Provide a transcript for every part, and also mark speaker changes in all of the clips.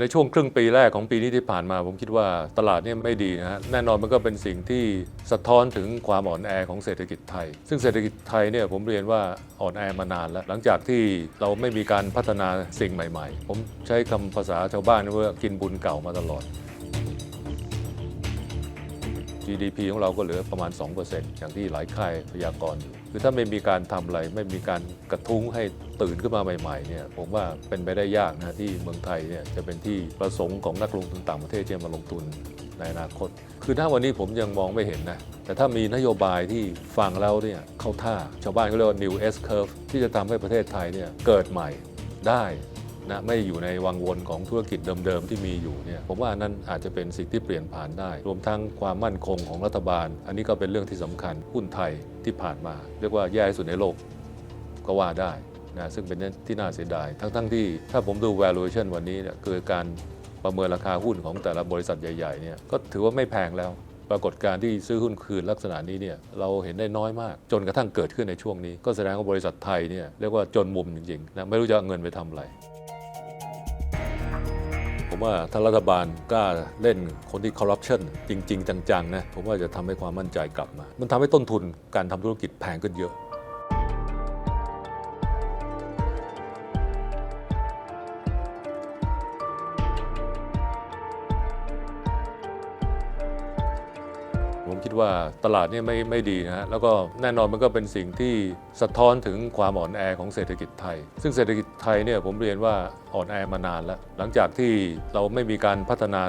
Speaker 1: ในช่วงครึ่งปีแรกของปีนี้ที่ผ่านมา ผมคิดว่าตลาดเนี่ยไม่ดีนะฮะแน่นอนมันก็เป็นสิ่งที่สะท้อนถึงความอ่อนแอของเศรษฐกิจไทย ซึ่งเศรษฐกิจไทยเนี่ยผมเรียนว่าอ่อนแอมานานแล้ว หลังจากที่เราไม่มีการพัฒนาสิ่งใหม่ ๆ ผมใช้คำภาษาชาวบ้านว่ากินบุญเก่ามาตลอด GDP ของเราก็เหลือประมาณ 2%อย่างที่หลายค่ายพยากรณ์อยู่ คือถ้าไม่มีการทำอะไรไม่มีการกระทุ้งให้ตื่นขึ้นมาใหม่ๆเนี่ยผมว่าเป็นไปได้ยากนะที่เมืองไทยเนี่ยจะเป็นที่ประสงค์ของนักลงทุนต่างประเทศที่จะมาลงทุนในอนาคต คือถ้าวันนี้ผมยังมองไม่เห็นนะแต่ถ้ามีนโยบายที่ฟังแล้วเนี่ยเข้าท่าชาวบ้านเขาเรียกว่า new S curve ที่จะทำให้ประเทศไทยเนี่ยเกิดใหม่ได้ นะไม่อยู่ในวังวนของธุรกิจเดิมๆที่มีอยู่เนี่ยผมว่านั่นอาจจะเป็นสิ่งที่เปลี่ยนผ่านได้ รวมทั้งความมั่นคงของรัฐบาล อันนี้ก็เป็นเรื่องที่สำคัญหุ้นไทยที่ผ่านมา เรียกว่าแย่ที่สุดในโลกก็ว่าได้นะซึ่งเป็นที่น่าเสียดาย ทั้งๆที่ถ้าผมดู valuation วันนี้เนี่ยคือการประเมินราคาหุ้นของแต่ละบริษัทใหญ่ๆเนี่ยก็ถือว่าไม่แพงแล้ว ปรากฏการที่ซื้อหุ้นคืนลักษณะนี้เนี่ยเราเห็นได้น้อยมาก จนกระทั่งเกิดขึ้นในช่วงนี้ ก็แสดงว่าบริษัทไทยเนี่ยเรียกว่าจนมุมจริงๆนะไม่รู้จะเอาเงินไปทำอะไร ผมว่าถ้ารัฐบาลกล้าเล่นคนที่คอร์รัปชันจริง ๆ จังๆนะผมว่าจะทำให้ความมั่นใจกลับมา มันทำให้ต้นทุนการทำธุรกิจแพงขึ้นเยอะ ว่าตลาดนี่ไม่ไม่ดีนะฮะแล้วก็แน่นอนมันก็เป็นสิ่งที่สะท้อนถึงความอ่อนแอของเศรษฐกิจไทย ซึ่งเศรษฐกิจไทยเนี่ยผมเรียนว่าอ่อนแอมานานแล้ว หลังจากที่เราไม่มีการพัฒนา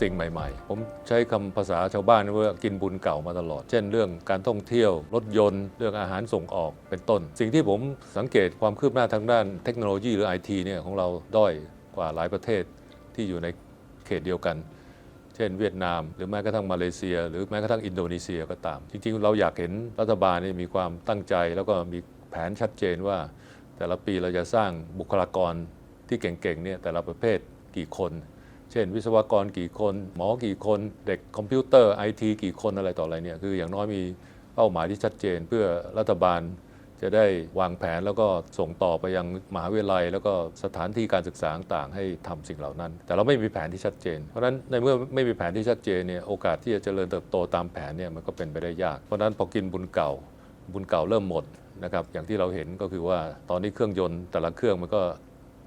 Speaker 1: สิ่งใหม่ ๆ ผมใช้คำภาษาชาวบ้านว่ากินบุญเก่ามาตลอด เช่นเรื่องการท่องเที่ยว รถยนต์ เรื่องอาหารส่งออกเป็นต้น สิ่งที่ผมสังเกตความคืบหน้าทางด้านเทคโนโลยีหรือไอทีเนี่ยของเราด้อยกว่าหลายประเทศที่อยู่ในเขตเดียวกัน เช่นเวียดนาม หรือแม้กระทั่งมาเลเซีย หรือแม้กระทั่งอินโดนีเซียก็ตาม จริง ๆ เราอยากเห็นรัฐบาลนี่มีความตั้งใจ แล้วก็มีแผนชัดเจนว่า แต่ละปีเราจะสร้างบุคลากรที่เก่งๆเนี่ยแต่ละประเภทกี่คน เช่น วิศวกรกี่คน หมอกี่คน เด็กคอมพิวเตอร์ไอทีกี่คนอะไรต่ออะไรเนี่ยคืออย่างน้อยมีเป้าหมายที่ชัดเจนเพื่อรัฐบาล จะได้วางแผนแล้วก็ส่งต่อไปยังมหาวิทยาลัย แล้วก็สถานที่การศึกษาต่างๆให้ทำสิ่งเหล่านั้น แต่เราไม่มีแผนที่ชัดเจน เพราะฉะนั้นในเมื่อไม่มีแผนที่ชัดเจนเนี่ยโอกาสที่จะเจริญเติบโตตามแผนเนี่ยมันก็เป็นไปได้ยาก เพราะฉะนั้นพอกินบุญเก่า บุญเก่าเริ่มหมดนะครับอย่างที่เราเห็นก็คือว่าตอนนี้เครื่องยนต์แต่ละเครื่องมันก็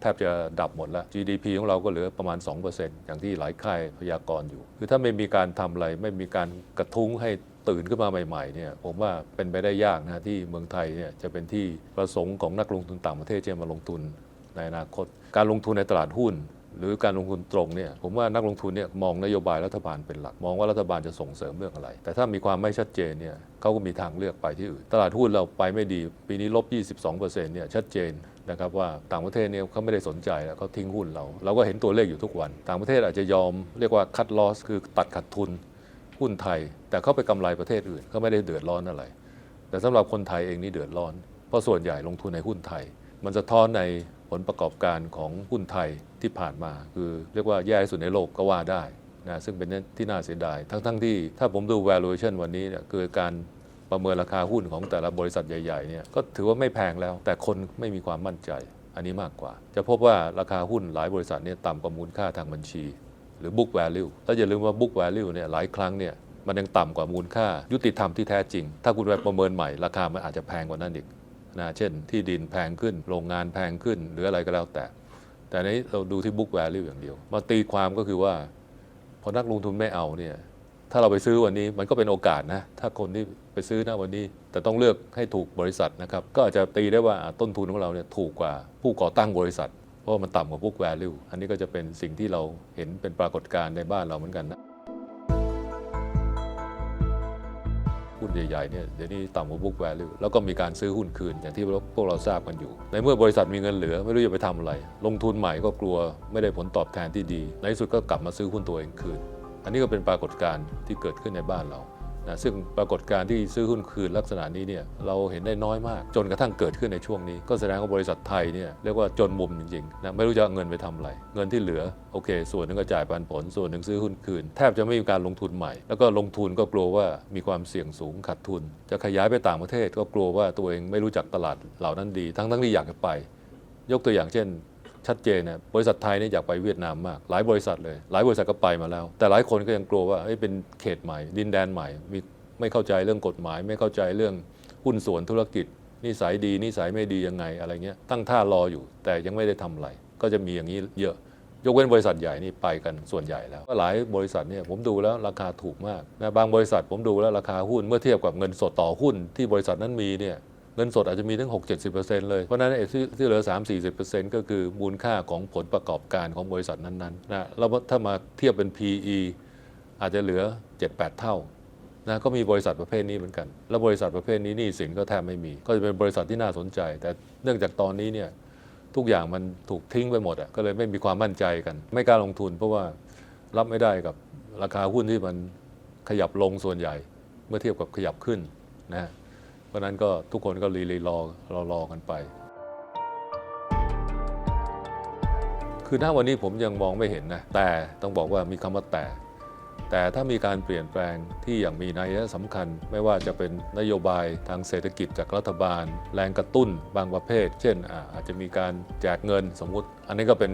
Speaker 1: แทบจะดับหมดแล้ว GDP ของเราก็เหลือประมาณ 2%อย่างที่หลายค่ายพยากรณ์อยู่ คือถ้าไม่มีการทำอะไร ไม่มีการกระทุ้งให้ ตื่นขึ้นมาใหม่ๆเนี่ยผมว่าเป็นไปได้ยากนะที่เมืองไทยเนี่ยจะเป็นที่ประสงค์ของนักลงทุนต่างประเทศจะมาลงทุนในอนาคต การลงทุนในตลาดหุ้น หรือการลงทุนตรงเนี่ยผมว่านักลงทุนเนี่ยมองนโยบายรัฐบาลเป็นหลัก มองว่ารัฐบาลจะส่งเสริมเรื่องอะไร แต่ถ้ามีความไม่ชัดเจนเนี่ยเขาก็มีทางเลือกไปที่อื่น ตลาดหุ้นเราไปไม่ดี ปีนี้ลบ 22%เนี่ยชัดเจนนะครับว่าต่างประเทศเนี่ยเขาไม่ได้สนใจแล้วเขาทิ้งหุ้นเรา เราก็เห็นตัวเลขอยู่ทุกวัน ต่างประเทศอาจจะยอมเรียกว่าคัดลอสคือตัดขาดทุน หุ้นไทย แต่เขาไปกำไรประเทศอื่นเขาไม่ได้เดือดร้อนอะไร แต่สำหรับคนไทยเองนี่เดือดร้อน เพราะส่วนใหญ่ลงทุนในหุ้นไทย มันสะท้อนในผลประกอบการของหุ้นไทยที่ผ่านมา คือเรียกว่าแย่ที่สุดในโลกก็ว่าได้นะซึ่งเป็นที่น่าเสียดาย ทั้งๆที่ถ้าผมดู valuation วันนี้เนี่ยคือการประเมินราคาหุ้นของแต่ละบริษัทใหญ่ๆเนี่ยก็ถือว่าไม่แพงแล้ว แต่คนไม่มีความมั่นใจอันนี้มากกว่า จะพบว่าราคาหุ้นหลายบริษัทเนี่ยต่ำกว่ามูลค่าทางบัญชี หรือ book value แล้วอย่าลืมว่า book value เนี่ยหลายครั้งเนี่ยมันยังต่ำกว่ามูลค่า ยุติธรรมที่แท้จริง ถ้าคุณไปประเมินใหม่ราคามันอาจจะแพงกว่านั้นอีกนะเช่น ที่ดินแพงขึ้นโรงงานแพงขึ้น หรืออะไรก็แล้วแต่ แต่นนี้เราดูที่ book value อย่างเดียว มาตีความก็คือว่าพอนักลงทุนไม่เอาเนี่ยถ้าเราไปซื้อวันนี้มันก็เป็นโอกาสนะถ้าคนที่ไปซื้อนะวันนี้ แต่ต้องเลือกให้ถูกบริษัทนะครับก็อาจจะตีได้ว่าต้นทุนของเราเนี่ยถูกกว่าผู้ก่อตั้งบริษัท เพราะมันต่ำกว่า book value อันนี้ก็จะเป็นสิ่งที่เราเห็นเป็นปรากฏการณ์ในบ้านเราเหมือนกันนะหุ้นใหญ่ๆเนี่ยเดี๋ยวนี้ต่ำกว่า book value แล้วก็มีการซื้อหุ้นคืนอย่างที่พวกเราทราบกันอยู่ ในเมื่อบริษัทมีเงินเหลือไม่รู้จะไปทำอะไร ลงทุนใหม่ก็กลัวไม่ได้ผลตอบแทนที่ดี ในที่สุดก็กลับมาซื้อหุ้นตัวเองคืน อันนี้ก็เป็นปรากฏการณ์ที่เกิดขึ้นในบ้านเรา นะซึ่งปรากฏการที่ซื้อหุ้นคืนลักษณะนี้เนี่ยเราเห็นได้น้อยมาก จนกระทั่งเกิดขึ้นในช่วงนี้ ก็แสดงว่าบริษัทไทยเนี่ยเรียกว่าจนมุมจริงๆนะไม่รู้จะเอาเงินไปทำอะไร เงินที่เหลือโอเค ส่วนหนึ่งก็จ่ายปันผล ส่วนหนึ่งซื้อหุ้นคืน แทบจะไม่มีการลงทุนใหม่ แล้วก็ลงทุนก็กลัวว่ามีความเสี่ยงสูงขาดทุน จะขยายไปต่างประเทศก็กลัวว่าตัวเองไม่รู้จักตลาดเหล่านั้นดี ทั้งๆที่อยากจะไป ยกตัวอย่างเช่น ชัดเจนเนี่ยบริษัทไทยเนี่ยอยากไปเวียดนามมาก หลายบริษัทเลย หลายบริษัทก็ไปมาแล้ว แต่หลายคนก็ยังกลัวว่าเอ้ยเป็นเขตใหม่ ดินแดนใหม่มีไม่เข้าใจเรื่องกฎหมาย ไม่เข้าใจเรื่องหุ้นส่วนธุรกิจนิสัยดีนิสัยไม่ดียังไงอะไรเงี้ยตั้งท่ารออยู่ แต่ยังไม่ได้ทำอะไร ก็จะมีอย่างนี้เยอะ ยกเว้นบริษัทใหญ่นี่ไปกันส่วนใหญ่แล้วก็หลายบริษัทเนี่ยผมดูแล้วราคาถูกมากนะบางบริษัทผมดูแล้วราคาหุ้นเมื่อเทียบกับเงินสดต่อหุ้นที่บริษัทนั้นมีเนี่ย เงินสดอาจจะมีถึง6-70%เลย เพราะนั้นไอ้ที่ที่เหลือ 3-40%ก็คือมูลค่าของผลประกอบการของบริษัทนั้นๆนะแล้วถ้ามาเทียบเป็น PE อาจจะเหลือ 7-8 เท่านะก็มีบริษัทประเภทนี้เหมือนกัน แล้วบริษัทประเภทนี้นี่สินก็แทบไม่มี ก็จะเป็นบริษัทที่น่าสนใจ แต่เนื่องจากตอนนี้เนี่ยทุกอย่างมันถูกทิ้งไปหมดอะก็เลยไม่มีความมั่นใจกัน ไม่กล้าลงทุน เพราะว่ารับไม่ได้กับราคาหุ้นที่มันขยับลงส่วนใหญ่ เมื่อเทียบกับขยับขึ้นนะ เพราะนั้นก็ทุกคนก็รีรีรอรอรอกันไป คือณวันนี้ผมยังมองไม่เห็นนะ แต่ต้องบอกว่ามีคำว่าแต่ แต่ถ้ามีการเปลี่ยนแปลงที่อย่างมีนัยสำคัญ ไม่ว่าจะเป็นนโยบายทางเศรษฐกิจจากรัฐบาล แรงกระตุ้นบางประเภท เช่นอาอาจจะมีการแจกเงินสมมุติ อันนี้ก็เป็น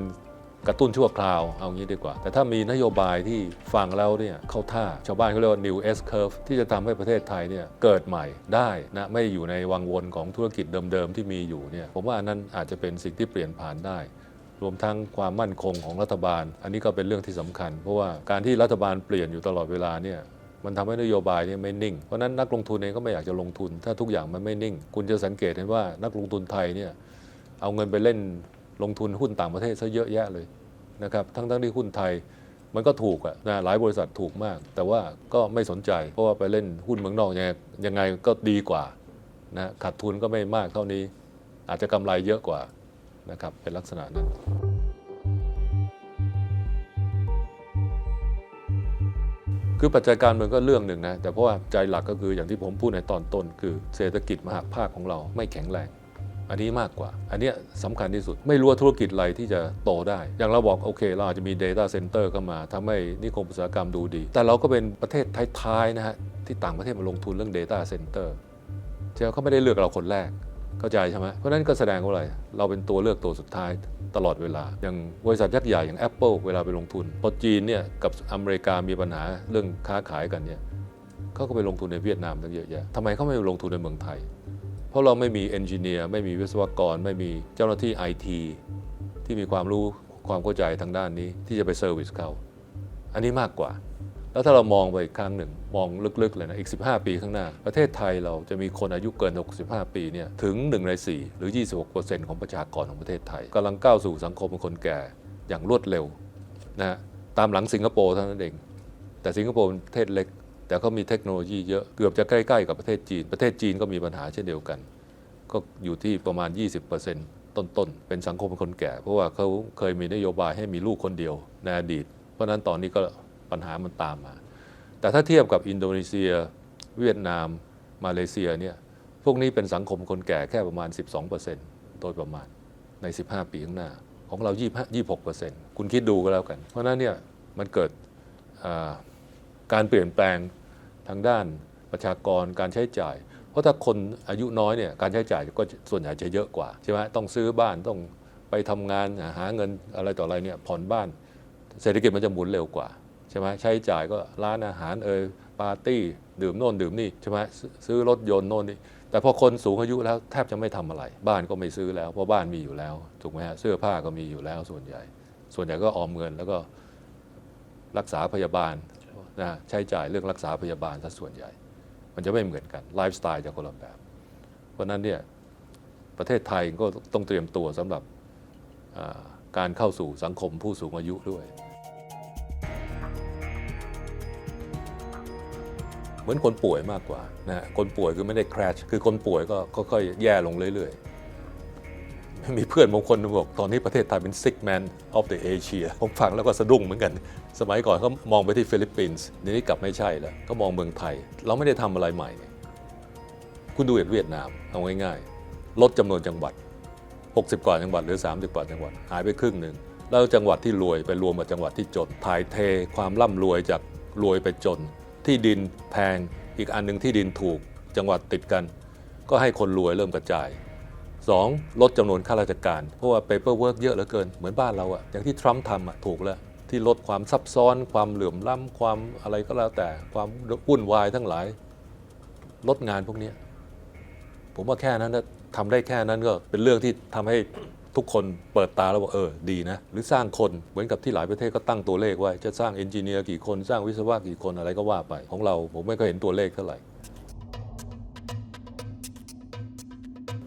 Speaker 1: กระตุ้นชั่วคราวเอางี้ดีกว่า แต่ถ้ามีนโยบายที่ฟังแล้วเนี่ยเข้าท่าชาวบ้านเขาเรียกว่า new S curve ที่จะทำให้ประเทศไทยเนี่ยเกิดใหม่ได้นะไม่อยู่ในวังวนของธุรกิจเดิมๆที่มีอยู่เนี่ยผมว่าอันนั้นอาจจะเป็นสิ่งที่เปลี่ยนผ่านได้รวมทั้งความมั่นคงของรัฐบาล อันนี้ก็เป็นเรื่องที่สำคัญ เพราะว่าการที่รัฐบาลเปลี่ยนอยู่ตลอดเวลาเนี่ยมันทำให้นโยบายเนี่ยไม่นิ่ง เพราะนั้นนักลงทุนเองก็ไม่อยากจะลงทุน ถ้าทุกอย่างมันไม่นิ่ง คุณจะสังเกตเห็นว่านักลงทุนไทยเนี่ยเอาเงินไปเล่น ลงทุนหุ้นต่างประเทศซะเยอะแยะเลยนะครับทั้งทั้งที่หุ้นไทยมันก็ถูกอะนะหลายบริษัทถูกมาก แต่ว่าก็ไม่สนใจ เพราะว่าไปเล่นหุ้นเมืองนอกยังไงยังไงก็ดีกว่านะขาดทุนก็ไม่มากเท่านี้ อาจจะกำไรเยอะกว่านะครับเป็นลักษณะนั้นคือปัจจัยการเมืองก็เรื่องหนึ่งนะแต่เพราะว่าใจหลักก็คืออย่างที่ผมพูดในตอนต้น คือเศรษฐกิจมหาภาคของเราไม่แข็งแรง อันนี้มากกว่า อันเนี้ยสำคัญที่สุด ไม่รู้ว่าธุรกิจอะไรที่จะโตได้ อย่างเราบอกโอเค เราอาจจะมี Data Center เข้ามาทำให้นิคมอุตสาหกรรมดูดี แต่เราก็เป็นประเทศท้ายๆนะฮะที่ต่างประเทศมาลงทุนเรื่อง Data Center เจ้าเขาไม่ได้เลือกเราคนแรกเข้าใจใช่ไหมเพราะนั้นก็แสดงว่าอะไร เราเป็นตัวเลือกตัวสุดท้ายตลอดเวลา อย่างบริษัทยักษ์ใหญ่อย่าง Apple เวลาไปลงทุนพอจีนเนี่ยกับอเมริกามีปัญหาเรื่องค้าขายกันเนี่ยเขาก็ไปลงทุนในเวียดนามตั้งเยอะแยะทำไมเขาไม่ลงทุนในเมืองไทย ราะเราไม่มีเอนจิเนียร์ไม่มีวิศวกร ไม่มีเจ้าหน้าที่ไอทีที่มีความรู้ความเข้าใจทางด้านนี้ที่จะไปเซอร์วิสเขาอันนี้มากกว่า แล้วถ้าเรามองไปอีกครั้งหนึ่ง มองลึกๆเลยนะอีก 15 ปีข้างหน้า ประเทศไทยเราจะมีคนอายุเกิน 65 ปีเนี่ยถึง 1 ใน 4 หรือ 26%ของประชากรของประเทศไทยกำลังก้าวสู่สังคมเป็นคนแก่อย่างรวดเร็วนะฮะตามหลังสิงคโปร์เท่านั้นเอง แต่สิงคโปร์เป็นประเทศเล็ก แต่เขามีเทคโนโลยีเยอะเกือบจะใกล้ๆกับประเทศจีน ประเทศจีนก็มีปัญหาเช่นเดียวกัน ก็อยู่ที่ประมาณ 20%ต้นๆ เป็นสังคมคนแก่ เพราะว่าเขาเคยมีนโยบายให้มีลูกคนเดียวในอดีต เพราะนั้นตอนนี้ก็ปัญหามันตามมา แต่ถ้าเทียบกับอินโดนีเซีย เวียดนาม มาเลเซียเนี่ยพวกนี้เป็นสังคมคนแก่แค่ประมาณ 12%โดยประมาณใน 15 ปีข้างหน้า ของเรา 25 26 คุณคิดดูก็แล้วกัน เพราะนั้นเนี่ยมันเกิดการเปลี่ยนแปลง ทางด้านประชากรการใช้จ่าย เพราะถ้าคนอายุน้อยเนี่ยการใช้จ่ายก็ส่วนใหญ่จะเยอะกว่าใช่ไหมต้องซื้อบ้านต้องไปทำงานหาเงินอะไรต่ออะไรเนี่ยผ่อนบ้าน เศรษฐกิจมันจะหมุนเร็วกว่าใช่ไหมใช้จ่ายก็ร้านอาหารเอยปาร์ตี้ดื่มโน่นดื่มนี่ใช่ไหมซื้อรถยนต์โน่นนี่แต่พอคนสูงอายุแล้วแทบจะไม่ทำอะไร บ้านก็ไม่ซื้อแล้ว เพราะบ้านมีอยู่แล้วถูกไหมฮะเสื้อผ้าก็มีอยู่แล้วส่วนใหญ่ ส่วนใหญ่ก็ออมเงินแล้วก็รักษาพยาบาล นะใช้จ่ายเรื่องรักษาพยาบาลซะส่วนใหญ่ มันจะไม่เหมือนกันไลฟ์สไตล์จะคนละแบบ เพราะนั้นเนี่ยประเทศไทยก็ต้องเตรียมตัวสำหรับการเข้าสู่สังคมผู้สูงอายุด้วย เหมือนคนป่วยมากกว่านะคนป่วยคือไม่ได้ crash คือคนป่วยก็ค่อยๆแย่ลงเรื่อยๆ มีเพื่อนบางคนบอกตอนนี้ประเทศไทยเป็น sick man of the Asia ผมฟังแล้วก็สะดุ้งเหมือนกัน สมัยก่อนเขามองไปที่ฟิลิปปินส์เดี๋ยวนี้กลับไม่ใช่แล้วก็มองเมืองไทย เราไม่ได้ทำอะไรใหม่ คุณดูเวียดนามเอาง่ายๆ ลดจำนวนจังหวัด 60 กว่าจังหวัดหรือ 30 กว่าจังหวัด หายไปครึ่งหนึ่งแล้วจังหวัดที่รวยไปรวมกับจังหวัดที่จนถ่ายเทความร่ำรวยจากรวยไปจน ที่ดินแพงอีกอันหนึ่งที่ดินถูก จังหวัดติดกัน ก็ให้คนรวยเริ่มกระจายสองลดจำนวนข้าราชการ เพราะว่า paperwork เยอะเหลือเกิน เหมือนบ้านเราอะอย่างที่ทรัมป์ทำอะถูกแล้ว ที่ลดความซับซ้อน ความเหลื่อมล้ำความอะไรก็แล้วแต่ความวุ่นวายทั้งหลาย ลดงานพวกนี้ ผมว่าแค่นั้นทำได้แค่นั้นก็เป็นเรื่องที่ทำให้ทุกคนเปิดตาแล้วบอกเออดีนะ หรือสร้างคนเหมือนกับที่หลายประเทศก็ตั้งตัวเลขไว้ จะสร้างเอนจิเนียร์กี่คนสร้างวิศวะกี่คนอะไรก็ว่าไป ของเราผมไม่เคยเห็นตัวเลขเท่าไหร่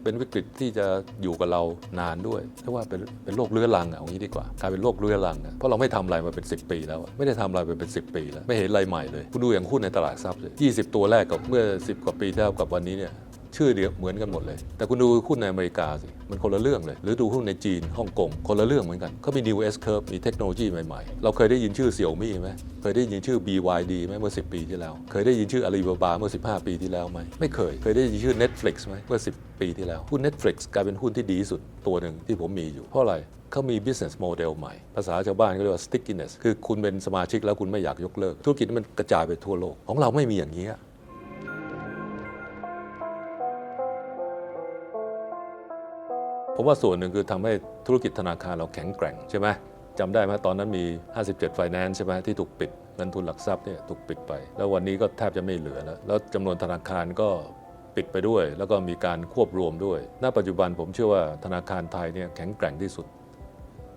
Speaker 1: เป็นวิกฤตที่จะอยู่กับเรานานด้วยเรียกว่าเป็นเป็นโรคเรื้อรังอะเอางี้ดีกว่ากลายเป็นโรคเรื้อรังอะเพราะเราไม่ทำอะไรมาเป็น 10 ปีแล้วอะไม่ได้ทำอะไรมาเป็น 10 ปีแล้วไม่เห็นอะไรใหม่เลยคุณดูอย่างหุ้นในตลาดทรัพย์เลย20 ตัวแรกกับเมื่อ 10 กว่าปีที่แล้วกับวันนี้เนี่ย ชื่อเดียวเหมือนกันหมดเลย แต่คุณดูหุ้นในอเมริกาสิ มันคนละเรื่องเลย หรือดูหุ้นในจีนฮ่องกงคนละเรื่องเหมือนกันเขามี new S curve มีเทคโนโลยีใหม่ๆ เราเคยได้ยินชื่อเสี่ยวมี่ไหมเคยได้ยินชื่อ BYD ไหมเมื่อ 10 ปีที่แล้ว เคยได้ยินชื่อ Alibaba เมื่อ 15 ปีที่แล้วไหมไม่เคย เคยได้ยินชื่อ Netflix ไหมเมื่อ 10 ปีที่แล้วหุ้น Netflix กลายเป็นหุ้นที่ดีที่สุดตัวหนึ่งที่ผมมีอยู่เพราะอะไรเขามี business model ใหม่ ภาษาชาวบ้านเขาเรียกว่า stickiness คือคุณเป็นสมาชิกแล้วคุณไม่อยากยกเลิก ธุรกิจมันกระจายไปทั่วโลก ของเราไม่มีอย่างนี้ ผมว่าส่วนหนึ่งคือทำให้ธุรกิจธนาคารเราแข็งแกร่งใช่ไหมจำได้ไหมตอนนั้นมี 57 Finance ใช่ไหมที่ถูกปิดเงินทุนหลักทรัพย์เนี่ยถูกปิดไป แล้ววันนี้ก็แทบจะไม่เหลือแล้วแล้วจำนวนธนาคารก็ปิดไปด้วย แล้วก็มีการควบรวมด้วย ณ ปัจจุบันผมเชื่อว่าธนาคารไทยเนี่ยแข็งแกร่งที่สุด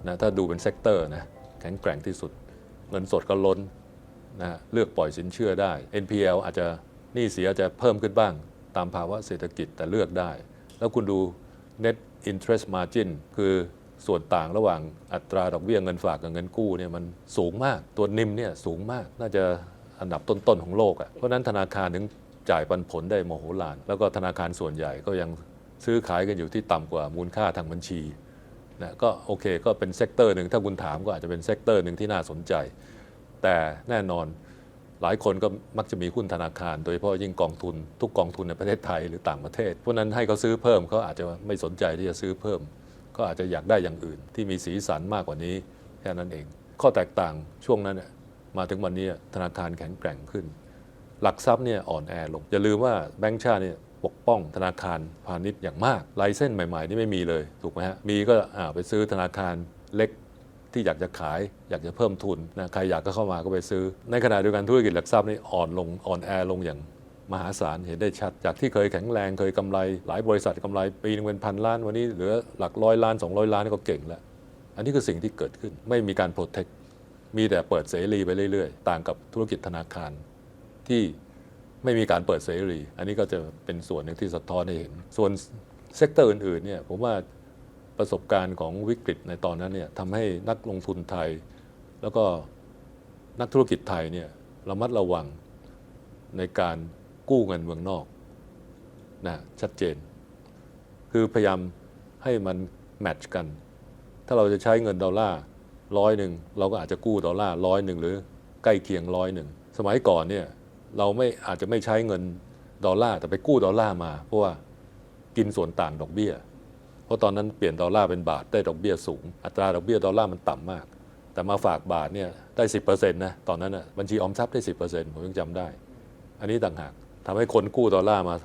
Speaker 1: นะถ้าดูเป็นเซกเตอร์นะแข็งแกร่งที่สุด เงินสดก็ล้นนะเลือกปล่อยสินเชื่อได้ NPL อาจจะหนี้เสียอาจจะเพิ่มขึ้นบ้าง ตามภาวะเศรษฐกิจแต่เลือกได้ แล้วคุณดู net interest margin คือส่วนต่างระหว่างอัตราดอกเบี้ยเงินฝากกับเงินกู้เนี่ยมันสูงมาก ตัวนิมเนี่ยสูงมากน่าจะอันดับต้นๆของโลกอะ่ะเพราะนั้นธนาคารถึงจ่ายปันผลได้โมโหลาน แล้วก็ธนาคารส่วนใหญ่ก็ยังซื้อขายกันอยู่ที่ต่ำกว่ามูลค่าทางบัญชีนะก็โอเคก็เป็นเซกเตอร์หนึ่งถ้าคุณถามก็อาจจะเป็นเซกเตอร์หนึ่งที่น่าสนใจ แต่แน่นอน หลายคนก็มักจะมีหุ้นธนาคาร โดยเฉพาะยิ่งกองทุน ทุกกองทุนในประเทศไทยหรือต่างประเทศ เพราะนั้นให้เขาซื้อเพิ่มเขาอาจจะไม่สนใจที่จะซื้อเพิ่มก็อาจจะอยากได้อย่างอื่น ที่มีสีสันมากกว่านี้แค่นั้นเอง ข้อแตกต่างช่วงนั้นมาถึงวันนี้ธนาคารแข็งแกร่งขึ้น หลักทรัพย์เนี่ยอ่อนแอลง อย่าลืมว่าแบงก์ชาติเนี่ยปกป้องธนาคารพาณิชย์อย่างมากลายเส้นใหม่ๆนี่ไม่มีเลยถูกไหมฮะมีก็ไปซื้อธนาคารเล็ก ที่อยากจะขาย อยากจะเพิ่มทุนนะใครอยากก็เข้ามาก็ไปซื้อ ในขณะเดียวกันธุรกิจหลักทรัพย์นี่อ่อนลงอ่อนแอลงอย่างมหาศาลเห็นได้ชัด จากที่เคยแข็งแรงเคยกำไร หลายบริษัทกำไรปีนึงเป็นพันล้าน วันนี้เหลือหลักร้อยล้าน 200 ล้านนี่ก็เก่งแล้ว อันนี้คือสิ่งที่เกิดขึ้นไม่มีการโปรเทคมีแต่เปิดเสรีไปเรื่อยๆ ต่างกับธุรกิจธนาคารที่ไม่มีการเปิดเสรี อันนี้ก็จะเป็นส่วนหนึ่งที่สะท้อนให้เห็น ส่วนเซกเตอร์อื่นๆเนี่ยผมว่า ประสบการณ์ของวิกฤตในตอนนั้นเนี่ยทำให้นักลงทุนไทย แล้วก็นักธุรกิจไทยเนี่ยระมัดระวังในการกู้เงินเมืองนอกนะชัดเจน คือพยายามให้มันแมทช์กัน ถ้าเราจะใช้เงินดอลลาร์ร้อยหนึ่งเราก็อาจจะกู้ดอลลาร์ร้อยหนึ่งหรือใกล้เคียงร้อยหนึ่งสมัยก่อนเนี่ยเราไม่อาจจะไม่ใช้เงินดอลลาร์แต่ไปกู้ดอลลาร์มา เพราะว่ากินส่วนต่างดอกเบี้ย ราะตอนนั้นเปลี่ยนดอลลาร์เป็นบาทได้ดอกเบี้ยสูง อัตราดอกเบี้ยดอลลาร์มันต่ำมาก แต่มาฝากบาทเนี่ยได้10%นะตอนนั้นนะบัญชีออมทรัพย์ได้10%ผมยังจำได้ อันนี้ต่างหากทำให้คนกู้ดอลลาร์มา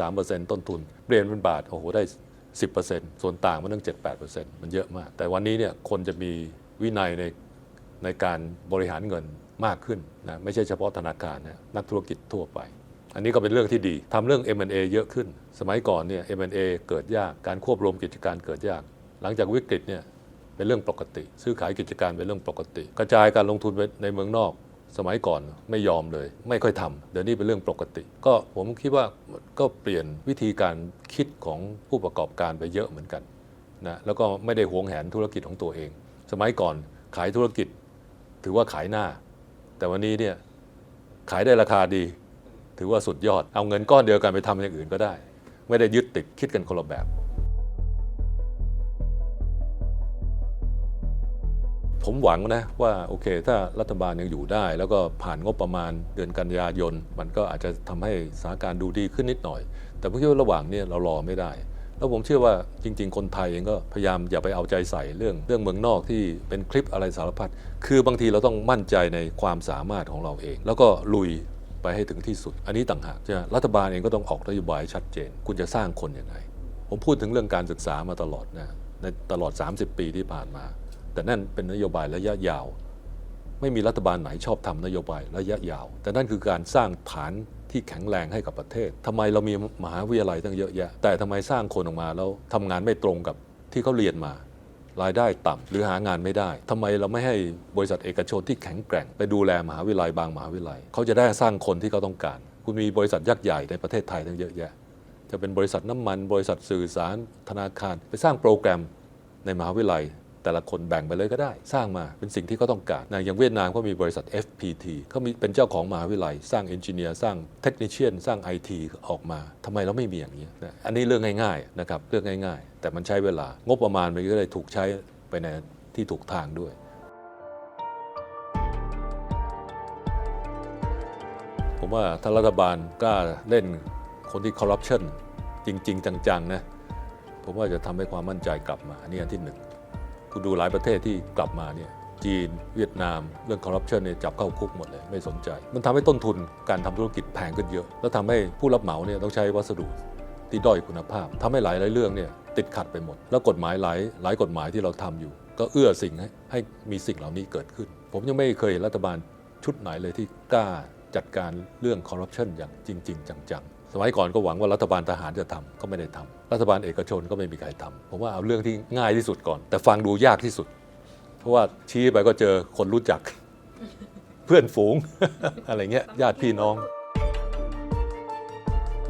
Speaker 1: 2-3%ต้นทุน เปลี่ยนเป็นบาทโอ้โหได้ 10%ส่วนต่างมันตั้ง7-8%มันเยอะมาก แต่วันนี้เนี่ยคนจะมีวินัยในในการบริหารเงินมากขึ้นนะไม่ใช่เฉพาะธนาคารนะนักธุรกิจทั่วไป อันนี้ก็เป็นเรื่องที่ดีทำเรื่อง M&A เยอะขึ้น สมัยก่อนเนี่ย M&A เกิดยากการควบรวมกิจการเกิดยาก หลังจากวิกฤตเนี่ยเป็นเรื่องปกติ ซื้อขายกิจการเป็นเรื่องปกติ กระจายการลงทุนไปในเมืองนอก สมัยก่อนไม่ยอมเลย ไม่ค่อยทำเดี๋ยวนี้เป็นเรื่องปกติ ก็ผมคิดว่าก็เปลี่ยนวิธีการคิดของผู้ประกอบการไปเยอะเหมือนกันนะแล้วก็ไม่ได้หวงแหนธุรกิจของตัวเอง สมัยก่อนขายธุรกิจถือว่าขายหน้า แต่วันนี้เนี่ยขายได้ราคาดี ถือว่าสุดยอด เอาเงินก้อนเดียวกันไปทำอย่างอื่นก็ได้ ไม่ได้ยึดติดคิดกันคนละแบบ ผมหวังนะว่าโอเค ถ้ารัฐบาลยังอยู่ได้ แล้วก็ผ่านงบประมาณเดือนกันยายน มันก็อาจจะทำให้สถานการณ์ดูดีขึ้นนิดหน่อย แต่ผมคิดว่าระหว่างนี้เรารอไม่ได้แล้วผมเชื่อว่าจริง ๆ คนไทยเองก็พยายามอย่าไปเอาใจใส่เรื่องเรื่องเมืองนอกที่เป็นคลิปอะไรสารพัด คือบางทีเราต้องมั่นใจในความสามารถของเราเอง แล้วก็ลุย ไปให้ถึงที่สุด อันนี้ต่างหากใช่ไหมรัฐบาลเองก็ต้องออกนโยบายชัดเจน คุณจะสร้างคนยังไง ผมพูดถึงเรื่องการศึกษามาตลอดนะในตลอด 30 ปีที่ผ่านมา แต่นั่นเป็นนโยบายระยะยาว ไม่มีรัฐบาลไหนชอบทำนโยบายระยะยาว แต่นั่นคือการสร้างฐานที่แข็งแรงให้กับประเทศทำไมเรามีมหาวิทยาลัยตั้งเยอะแยะ แต่ทำไมสร้างคนออกมาแล้วทำงานไม่ตรงกับที่เขาเรียนมา รายได้ต่ำหรือหางานไม่ได้ทำไมเราไม่ให้บริษัทเอกชนที่แข็งแกร่ง ไปดูแลมหาวิทยาลัยบางมหาวิทยาลัยเขาจะได้สร้างคนที่เขาต้องการ คุณมีบริษัทยักษ์ใหญ่ในประเทศไทยทั้งเยอะแยะ จะเป็นบริษัทน้ำมัน บริษัทสื่อสารธนาคาร ไปสร้างโปรแกรมในมหาวิทยาลัย แต่ละคนแบ่งไปเลยก็ได้ สร้างมาเป็นสิ่งที่เขาต้องการนะอย่างเวียดนามก็มีบริษัท FPT เขามีเป็นเจ้าของมหาวิทยาลัย สร้างเอนจิเนียร์สร้างเทคนิชเชียนสร้าง IT ออกมาทำไมเราไม่มีอย่างนี้นะอันนี้เรื่องง่ายๆนะครับเรื่องง่ายๆ แต่มันใช้เวลางบประมาณมันก็เลยถูกใช้ไปในที่ถูกทางด้วยผมว่าถ้ารัฐบาลกล้าเล่นคนที่คอร์รัปชันจริง ๆ จัง ๆ นะ ผมว่าจะทำให้ความมั่นใจกลับมา อันนี้อันที่หนึ่ง คุณดูหลายประเทศที่กลับมาเนี่ยจีนเวียดนาม เรื่องคอร์รัปชันเนี่ยจับเข้าคุกหมดเลยไม่สนใจ มันทำให้ต้นทุนการทำธุรกิจแพงขึ้นเยอะ แล้วทำให้ผู้รับเหมาเนี่ยต้องใช้วัสดุที่ด้อยคุณภาพทำให้หลายหลายเรื่องเนี่ยติดขัดไปหมด แล้วกฎหมายหลายหลายกฎหมายที่เราทำอยู่ ก็เอื้อสิ่งให้ให้มีสิ่งเหล่านี้เกิดขึ้น ผมยังไม่เคยเห็นรัฐบาลชุดไหนเลยที่กล้าจัดการเรื่องคอร์รัปชันอย่างจริง ๆ จังๆ สมัยก่อนก็หวังว่ารัฐบาลทหารจะทำก็ไม่ได้ทำรัฐบาลเอกชนก็ไม่มีใครทำผมว่าเอาเรื่องที่ง่ายที่สุดก่อน แต่ฟังดูยากที่สุด เพราะว่าชี้ไปก็เจอคนรู้จัก เพื่อนฝูงอะไรเงี้ยญาติพี่น้อง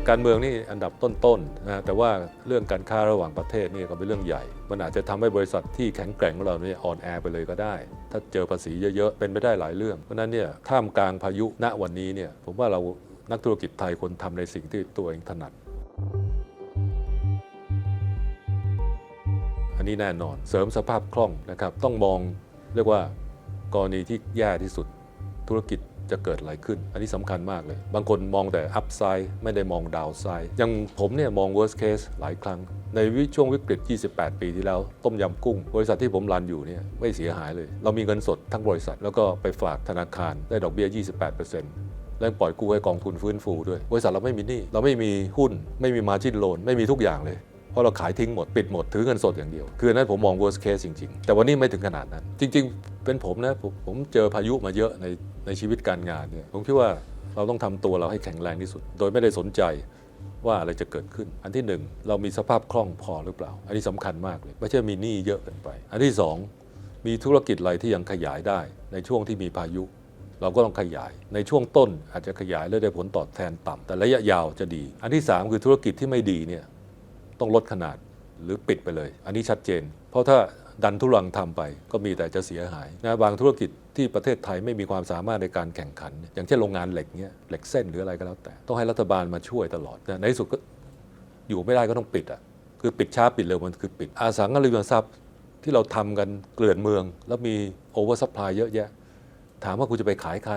Speaker 1: การเมืองนี่อันดับต้นๆนะแต่ว่าเรื่องการค้าระหว่างประเทศนี่ก็เป็นเรื่องใหญ่ มันอาจจะทำให้บริษัทที่แข็งแกร่งของเราเนี่ยอ่อนแอไปเลยก็ได้ ถ้าเจอภาษีเยอะๆเป็นไปได้หลายเรื่องเพราะฉะนั้นเนี่ยท่ามกลางพายุณวันนี้เนี่ยผมว่าเรา นักธุรกิจไทยควรทำในสิ่งที่ตัวเองถนัด อันนี้แน่นอนเสริมสภาพคล่องนะครับ ต้องมองเรียกว่ากรณีที่แย่ที่สุดธุรกิจจะเกิดอะไรขึ้น อันนี้สำคัญมากเลย บางคนมองแต่ up side ไม่ได้มอง down side อย่างผมเนี่ยมอง worst case หลายครั้ง ในวิช่วงวิกฤต 28 ปีที่แล้ว ต้มยำกุ้ง บริษัทที่ผมรันอยู่เนี่ยไม่เสียหายเลย เรามีเงินสดทั้งบริษัท แล้วก็ไปฝากธนาคารได้ดอกเบี้ย 28% แล้วปล่อยกู้ให้กองทุนฟื้นฟูด้วย บริษัทเราไม่มีหนี้เราไม่มีหุ้น ไม่มี margin loan ไม่มีทุกอย่างเลย เพราะเราขายทิ้งหมด ปิดหมด ถือเงินสดอย่างเดียว คืออนนั้นผมมอง worst case จริง ๆ แต่วันนี้ไม่ถึงขนาดนั้น จริง ๆ เป็นผมนะ ผมผมเจอพายุมาเยอะในในชีวิตการงานเนี่ย ผมคิดว่าเราต้องทำตัวเราให้แข็งแรงที่สุด โดยไม่ได้สนใจว่าอะไรจะเกิดขึ้น อันที่หนึ่งเรามีสภาพคล่องพอหรือเปล่า อันนี้สำคัญมากเลย ไม่ใช่มีหนี้เยอะเกินไป อันที่สองมีธุรกิจอะไรที่ยังขยายได้ในช่วงที่มีพายุ เราก็ต้องขยาย ในช่วงต้นอาจจะขยายแล้วได้ผลตอบแทนต่ำแต่ระยะยาวจะดี อันที่สามคือธุรกิจที่ไม่ดีเนี่ยต้องลดขนาดหรือปิดไปเลย อันนี้ชัดเจน เพราะถ้าดันทุรังทำไปก็มีแต่จะเสียหายนะบางธุรกิจที่ประเทศไทยไม่มีความสามารถในการแข่งขัน อย่างเช่นโรงงานเหล็กเนี้ยเหล็กเส้นหรืออะไรก็แล้วแต่ ต้องให้รัฐบาลมาช่วยตลอดนะในที่สุดก็อยู่ไม่ได้ก็ต้องปิดอะคือปิดช้าปิดเร็วมันคือปิดอาสังหาริมทรัพย์ที่เราทำกันเกลื่อนเมือง แล้วมีโอเวอร์ซัพพลายเยอะแยะ ถามว่าคุณจะไปขายใคร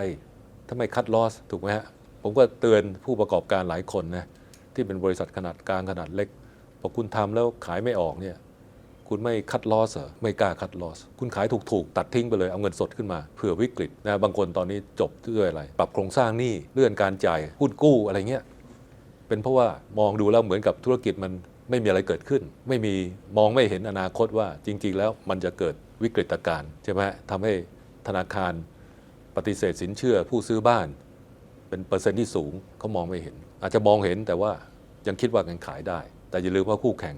Speaker 1: ถ้าไม่คัดลอสถูกไหมฮะผมก็เตือนผู้ประกอบการหลายคนนะที่เป็นบริษัทขนาดกลางขนาดเล็กพอคุณทำแล้วขายไม่ออกเนี่ยคุณไม่คัดลอสเหรอไม่กล้าคัดลอส คุณขายถูกๆ ตัดทิ้งไปเลย เอาเงินสดขึ้นมาเผื่อวิกฤตนะบางคนตอนนี้จบด้วยอะไร ปรับโครงสร้างหนี้เลื่อนการจ่ายหุ้นกู้อะไรเงี้ยเป็นเพราะว่ามองดูแล้วเหมือนกับธุรกิจมันไม่มีอะไรเกิดขึ้น ไม่มีมองไม่เห็นอนาคตว่าจริง ๆ แล้วมันจะเกิดวิกฤตการณ์ใช่ไหมทำให้ธนาคาร ฏิเสธสินเชื่อผู้ซื้อบ้าน เป็นเปอร์เซ็นต์ที่สูงเขามองไม่เห็น อาจจะมองเห็นแต่ว่ายังคิดว่ายังขายได้ แต่อย่าลืมว่าคู่แข่ง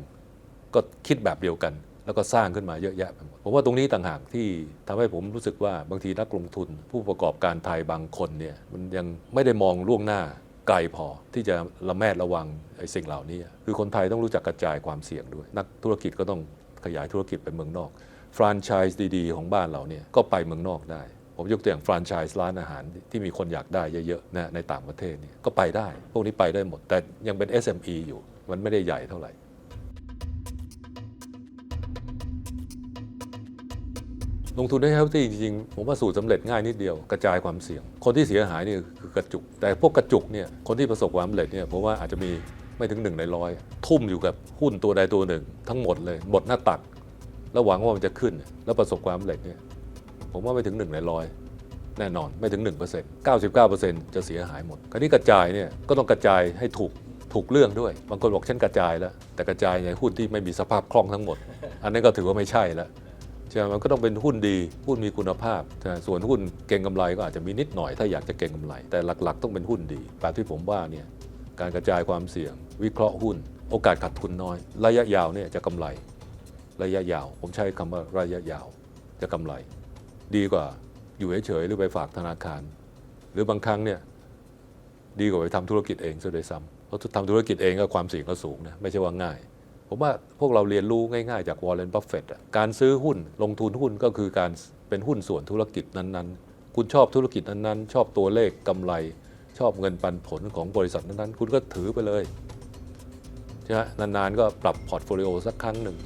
Speaker 1: ก็คิดแบบเดียวกัน แล้วก็สร้างขึ้นมาเยอะแยะไปหมดผมว่าตรงนี้ต่างหากที่ทำให้ผมรู้สึกว่าบางทีนักลงทุน ผู้ประกอบการไทยบางคนเนี่ยมันยังไม่ได้มองล่วงหน้าไกลพอที่จะระแมดระวังไอ้สิ่งเหล่านี้ คือคนไทยต้องรู้จักกระจายความเสี่ยงด้วย นักธุรกิจก็ต้องขยายธุรกิจไปเมืองนอกแฟรนไชส์ดีๆ ของบ้านเราเนี่ยก็ไปเมืองนอกได้ ผมยกตัวอย่างแฟรนไชส์ร้านอาหารที่มีคนอยากได้เยอะๆนะในต่างประเทศเนี่ยก็ไปได้ พวกนี้ไปได้หมด แต่ยังเป็น SME อยู่ มันไม่ได้ใหญ่เท่าไหร่ลงทุนให้เฮลตี้จริงๆ ผมว่าสูตรสำเร็จง่ายนิดเดียวกระจายความเสี่ยง คนที่เสียหายนี่คือกระจุก แต่พวกกระจุกเนี่ยคนที่ประสบความสำเร็จเนี่ยผมว่าอาจจะมีไม่ถึงหนึ่งในร้อยทุ่มอยู่กับหุ้นตัวใดตัวหนึ่ง ทั้งหมดเลยหมดหน้าตัก แล้วหวังว่ามันจะขึ้น แล้วประสบความสำเร็จเนี่ย ผมว่าไม่ถึงหนึ่งในร้อยแน่นอนไม่ถึง 1% 99%จะเสียหายหมดคราวนี้กระจายเนี่ยก็ต้องกระจายให้ถูกถูกเรื่องด้วย บางคนบอกฉันกระจายแล้ว แต่กระจายในหุ้นที่ไม่มีสภาพคล่องทั้งหมด อันนั้ก็ถือว่าไม่ใช่แล้วใช่ไหมมันก็ต้องเป็นหุ้นดีหุ้นมีคุณภาพ ส่วนหุ้นเก่งกำไรก็อาจจะมีนิดหน่อยถ้าอยากจะเก่งกำไร แต่หลักๆ ต้องเป็นหุ้นดีแบบที่ผมว่าเนี่ยการกระจายความเสี่ยง วิเคราะห์หุ้น โอกาสขาดทุนน้อย ระยะยาวเนี่ยจะกำไร ระยะยาว ผมใช้คำว่าระยะยาวจะกำไร ดีกว่าอยู่เฉยๆหรือไปฝากธนาคาร หรือบางครั้งเนี่ยดีกว่าไปทำธุรกิจเองซะด้วยซ้ำเพราะทำธุรกิจเองก็ความเสี่ยงก็สูงนะไม่ใช่ว่าง่าย ผมว่าพวกเราเรียนรู้ง่ายๆจากวอร์เรนบัฟเฟต์การซื้อหุ้นลงทุนหุ้นก็คือการเป็นหุ้นส่วนธุรกิจนั้นๆ คุณชอบธุรกิจนั้นๆ ชอบตัวเลขกำไร ชอบเงินปันผลของบริษัทนั้นๆ คุณก็ถือไปเลยใช่ไหมนานๆก็ปรับพอร์ตโฟลิโอสักครั้งหนึ่ง